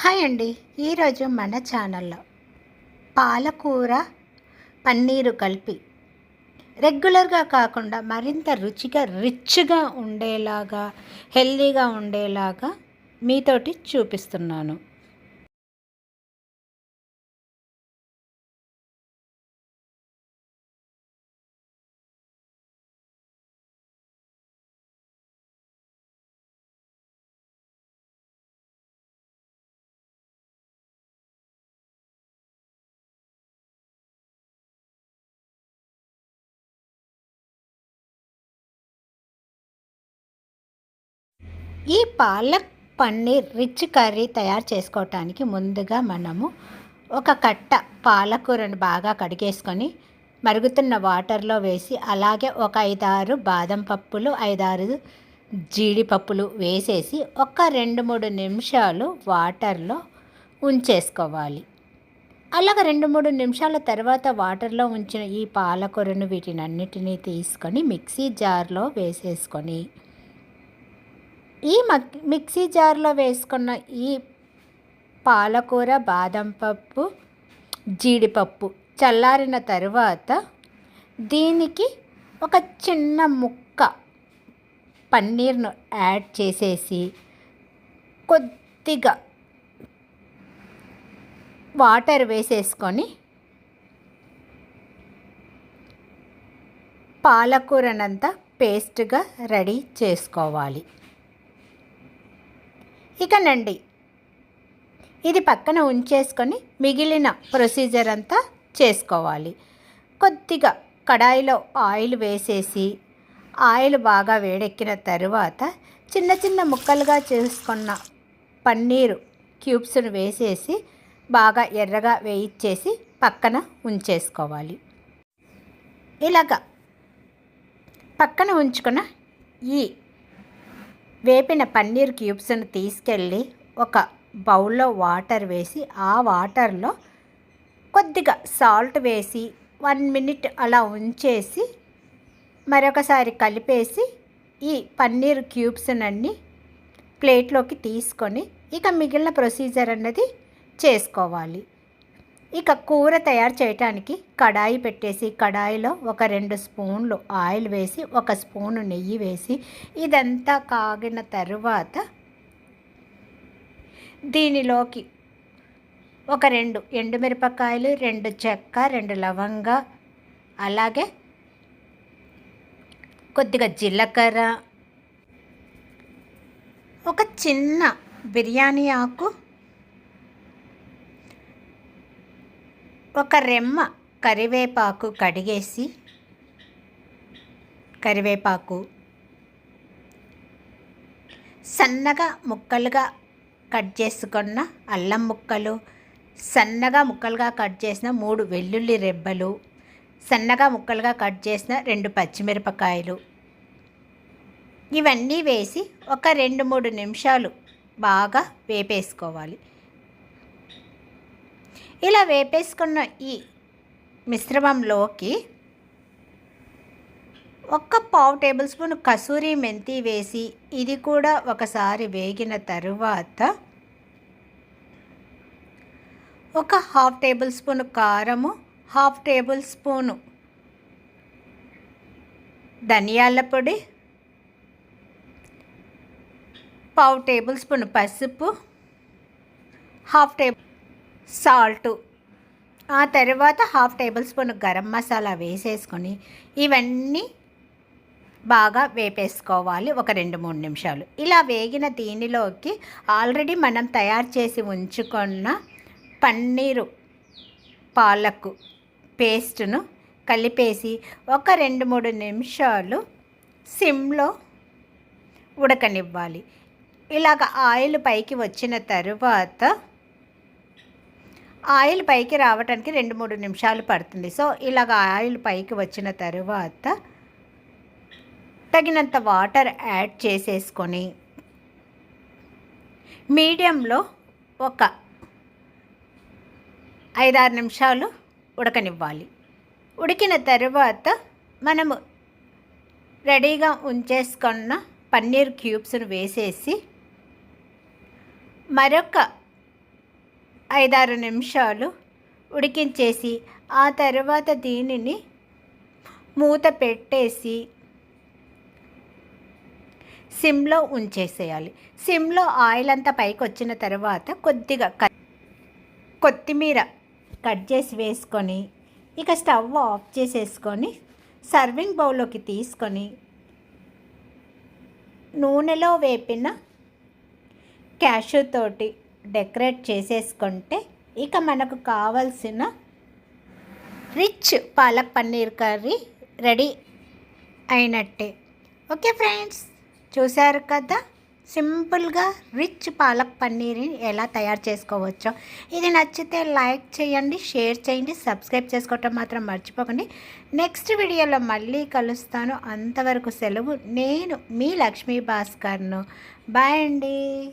Hi అండి. ఈరోజు మన ఛానల్లో పాలకూర పన్నీరు కలిపి రెగ్యులర్గా కాకుండా మరింత రుచిగా రిచ్గా ఉండేలాగా హెల్దీగా ఉండేలాగా మీతోటి చూపిస్తున్నాను. ఈ పాలక్ పన్నీర్ రిచ్ కర్రీ తయారు చేసుకోవటానికి ముందుగా మనము ఒక కట్ట పాలకూరను బాగా కడిగేసుకొని మరుగుతున్న వాటర్లో వేసి అలాగే ఒక ఐదారు బాదం పప్పులు ఐదారు జీడిపప్పులు వేసేసి ఒక రెండు మూడు నిమిషాలు వాటర్లో ఉంచేసుకోవాలి. అలాగ రెండు మూడు నిమిషాల తర్వాత వాటర్లో ఉంచిన ఈ పాలకూరను వీటినన్నిటినీ తీసుకొని మిక్సీ జార్లో వేసేసుకొని ఈ మక్ మిక్సీ జార్లో వేసుకున్న ఈ పాలకూర బాదం పప్పు జీడిపప్పు చల్లారిన తరువాత దీనికి ఒక చిన్న ముక్క పన్నీర్ను యాడ్ చేసేసి కొద్దిగా వాటర్ వేసేసుకొని పాలకూరనంతా పేస్ట్గా రెడీ చేసుకోవాలి. ఇకనండి. ఇది పక్కన ఉంచేసుకొని మిగిలిన ప్రొసీజర్ అంతా చేసుకోవాలి. కొద్దిగా కడాయిలో ఆయిల్ వేసేసి ఆయిల్ బాగా వేడెక్కిన తరువాత చిన్న చిన్న ముక్కలుగా చేసుకున్న పన్నీరు క్యూబ్స్ను వేసేసి బాగా ఎర్రగా వేయించేసి పక్కన ఉంచేసుకోవాలి. ఇలాగ పక్కన ఉంచుకున్న ఈ వేపిన పన్నీర్ క్యూబ్స్ను తీసుకెళ్ళి ఒక బౌల్లో వాటర్ వేసి ఆ వాటర్లో కొద్దిగా సాల్ట్ వేసి వన్ మినిట్ అలా ఉంచేసి మరొకసారి కలిపేసి ఈ పన్నీర్ క్యూబ్స్నన్నీ ప్లేట్లోకి తీసుకొని ఇక మిగిలిన ప్రొసీజర్ అన్నది చేసుకోవాలి. ఇక కూర తయారు చేయటానికి కడాయి పెట్టేసి కడాయిలో ఒక రెండు స్పూన్లు ఆయిల్ వేసి ఒక స్పూను నెయ్యి వేసి ఇదంతా కాగిన తరువాత దీనిలోకి ఒక రెండు ఎండుమిరపకాయలు రెండు చెక్క రెండు లవంగ అలాగే కొద్దిగా జీలకర్ర ఒక చిన్న బిర్యానీ ఆకు ఒక రెమ్మ కరివేపాకు కడిగేసి కరివేపాకు సన్నగా ముక్కలుగా కట్ చేసుకున్న అల్లం ముక్కలు సన్నగా ముక్కలుగా కట్ చేసిన మూడు వెల్లుల్లి రెబ్బలు సన్నగా ముక్కలుగా కట్ చేసిన రెండు పచ్చిమిరపకాయలు. ఇవన్నీ వేసి ఒక రెండు మూడు నిమిషాలు బాగా వేపేసుకోవాలి. ఇలా వేపేసుకున్న ఈ మిశ్రమంలోకి ఒక్క పావు టేబుల్ స్పూన్ కసూరి మెంతి వేసి ఇది కూడా ఒకసారి వేగిన తరువాత ఒక హాఫ్ టేబుల్ స్పూన్ కారము హాఫ్ టేబుల్ స్పూను ధనియాల పొడి పావు టేబుల్ స్పూన్ పసుపు హాఫ్ టేబుల్ సాల్టు. ఆ తర్వాత half tablespoon garam masala వేసేసుకొని ఇవన్నీ బాగా వేపేసుకోవాలి ఒక రెండు మూడు నిమిషాలు. ఇలా వేగిన దీనిలోకి ఆల్రెడీ మనం తయారు చేసి ఉంచుకున్న పన్నీరు పాలకు పేస్ట్ను కలిపేసి ఒక రెండు మూడు నిమిషాలు సిమ్లో ఉడకనివ్వాలి. ఇలాగ ఆయిల్ పైకి వచ్చిన తరువాత ఆయిల్ పైకి రావడానికి రెండు మూడు నిమిషాలు పడుతుంది. సో ఇలాగ ఆయిల్ పైకి వచ్చిన తరువాత తగినంత వాటర్ యాడ్ చేసేసుకొని మీడియంలో ఒక ఐదారు నిమిషాలు ఉడకనివ్వాలి. ఉడికిన తర్వాత మనము రెడీగా ఉంచేసుకున్న పన్నీర్ క్యూబ్స్ను వేసేసి మరొక ఐదారు నిమిషాలు ఉడికించేసి ఆ తర్వాత దీనిని మూత పెట్టేసి సిమ్లో ఉంచేసేయాలి. సిమ్లో ఆయిల్ అంతా పైకి వచ్చిన తర్వాత కొద్దిగా కొత్తిమీర కట్ చేసి వేసుకొని ఇక స్టవ్ ఆఫ్ చేసేసుకొని సర్వింగ్ బౌల్లోకి తీసుకొని నూనెలో వేపిన క్యాషూ తోటి డెకరేట్ చేసేసుకుంటే ఇక మనకు కావలసిన rich palak paneer curry ready అయినట్టే. Okay friends? చూశారు కదా? సింపుల్గా రిచ్ పాలక్ పన్నీర్ని ఎలా తయారు చేసుకోవచ్చో. ఇది నచ్చితే లైక్ చేయండి షేర్ చేయండి సబ్స్క్రైబ్ చేసుకోవటం మాత్రం మర్చిపోకండి. నెక్స్ట్ వీడియోలో మళ్ళీ కలుస్తాను. అంతవరకు సెలవు నేను మీ లక్ష్మీ భాస్కర్ను. బాయ్ అండి.